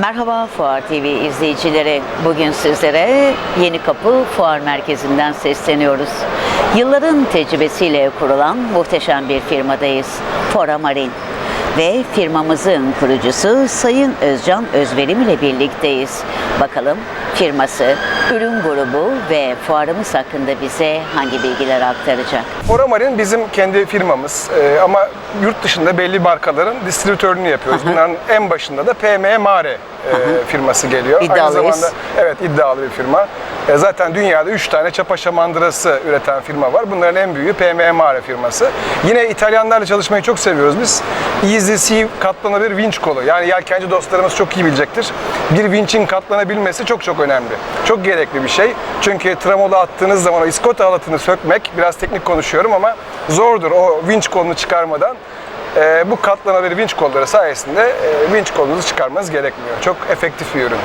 Merhaba Fuar TV izleyicileri. Bugün sizlere Yeni Kapı Fuar Merkezi'nden sesleniyoruz. Yılların tecrübesiyle kurulan muhteşem bir firmadayız. Fora Marin. Ve firmamızın kurucusu Sayın Özcan Özverim ile birlikteyiz. Bakalım firması, ürün grubu ve fuarımız hakkında bize hangi bilgiler aktaracak? Foramarin bizim kendi firmamız Ee, ama yurt dışında belli markaların distribütörlüğünü yapıyoruz. Bunların en başında da PM Mare e, firması geliyor. Aynı İddialıyız. zamanda evet iddialı bir firma. E, zaten dünyada 3 tane çapa şamandırası üreten firma var. Bunların en büyüğü PM Mare firması. Yine İtalyanlarla çalışmayı çok seviyoruz biz. Easy Sea katlanabilir vinç kolu. Yani yelkenci dostlarımız çok iyi bilecektir. Bir vinçin katlanabilmesi çok çok önemli. Çok gerekli bir şey. Çünkü tramola attığınız zaman o iskota halatını sökmek, biraz teknik konuşuyorum ama zordur o vinç kolunu çıkarmadan. E, bu katlanabilir vinç kolları sayesinde e, vinç kolunuzu çıkarmanız gerekmiyor. Çok efektif bir ürün.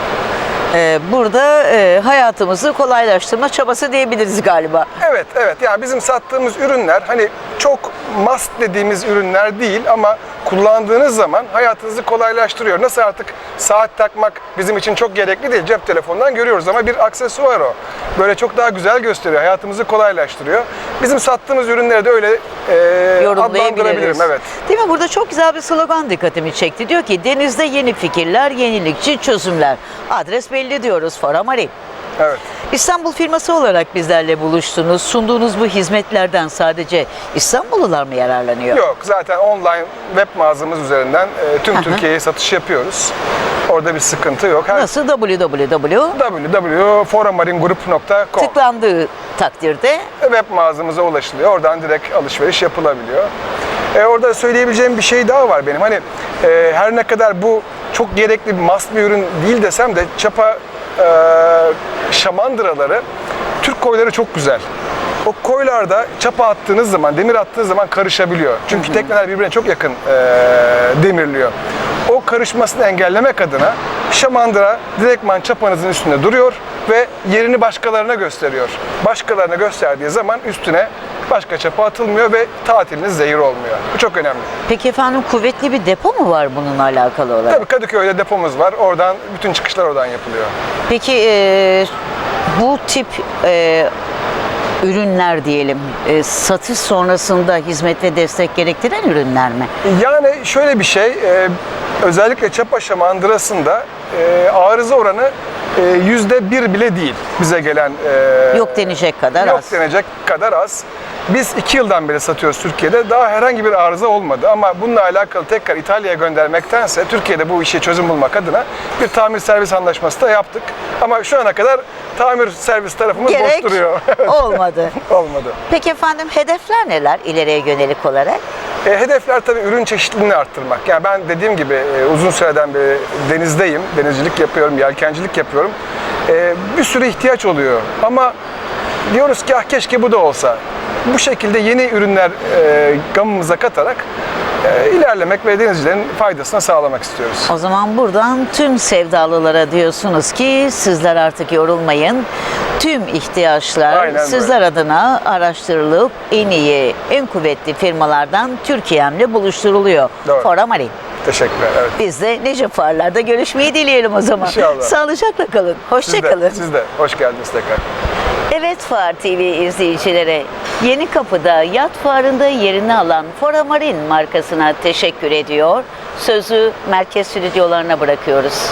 Ee, burada e, hayatımızı kolaylaştırma çabası diyebiliriz galiba. Evet, evet. Yani bizim sattığımız ürünler hani çok must dediğimiz ürünler değil ama kullandığınız zaman hayatınızı kolaylaştırıyor. Nasıl artık saat takmak bizim için çok gerekli değil. Cep telefonundan görüyoruz ama bir aksesuar o. Böyle çok daha güzel gösteriyor. Hayatımızı kolaylaştırıyor. Bizim sattığımız ürünleri de öyle e, adlandırabilirim. Evet. Değil mi? Burada çok güzel bir slogan dikkatimi çekti. Diyor ki denizde yeni fikirler, yenilikçi çözümler. Adres belli diyoruz Fora Marin. Evet. İstanbul firması olarak bizlerle buluştunuz. Sunduğunuz bu hizmetlerden sadece İstanbullular mı yararlanıyor? Yok zaten online web mağazamız üzerinden e, tüm Türkiye'ye satış yapıyoruz. Orada bir sıkıntı yok. Her Nasıl? www www.foramaringroup.com tıklandığı takdirde web mağazamıza ulaşılıyor. Oradan direkt alışveriş yapılabiliyor. E, orada söyleyebileceğim bir şey daha var benim. Hani e, her ne kadar bu çok gerekli bir must bir ürün değil desem de çapa e, şamandıraları Türk koyları çok güzel. O koylarda çapa attığınız zaman, demir attığınız zaman karışabiliyor. Çünkü tekneler birbirine çok yakın e, demirliyor. O karışmasını engellemek adına şamandıra direktman çapanızın üstünde duruyor ve yerini başkalarına gösteriyor. Başkalarına gösterdiği zaman üstüne başka çapa atılmıyor ve tatiliniz zehir olmuyor. Bu çok önemli. Peki efendim kuvvetli bir depo mu var bununla alakalı olarak? Tabii Kadıköy'de depomuz var. Oradan bütün çıkışlar oradan yapılıyor. Peki e, bu tip e, ürünler diyelim e, satış sonrasında hizmet ve destek gerektiren ürünler mi? Yani şöyle bir şey, e, özellikle çapa şamandırasında e, arıza oranı e, yüzde bir bile değil bize gelen. e, Yok denecek kadar yok az. denecek kadar az. Biz iki yıldan beri satıyoruz Türkiye'de. Daha herhangi bir arıza olmadı ama bununla alakalı tekrar İtalya'ya göndermektense Türkiye'de bu işe çözüm bulmak adına bir tamir servis anlaşması da yaptık. Ama şu ana kadar tamir servis tarafımız Gerek boş duruyor. olmadı. Olmadı. Peki efendim hedefler neler ileriye yönelik olarak? E, hedefler tabii ürün çeşitliliğini arttırmak. Yani ben dediğim gibi e, uzun süreden beri denizdeyim, denizcilik yapıyorum, yelkencilik yapıyorum. E, bir sürü ihtiyaç oluyor ama diyoruz ki ah keşke bu da olsa. Bu şekilde yeni ürünler e, gamımıza katarak e, ilerlemek ve denizcilerin faydasına sağlamak istiyoruz. O zaman buradan tüm sevdalılara diyorsunuz ki sizler artık yorulmayın. Tüm ihtiyaçlar Aynen böyle. sizler adına araştırılıp en iyi, en kuvvetli firmalardan Türkiye'mle buluşturuluyor. Doğru. Fora Marin. Teşekkürler. Evet. Biz de nice fuarlarda görüşmeyi dileyelim o zaman. İnşallah. Sağlıcakla kalın. Hoşça Siz de, kalın. siz de hoş geldiniz tekrar. Evet Fuar TV izleyicileri, Yeni Kapı'da yat fuarında yerini alan Fora Marin markasına teşekkür ediyor. Sözü merkez stüdyolarına bırakıyoruz.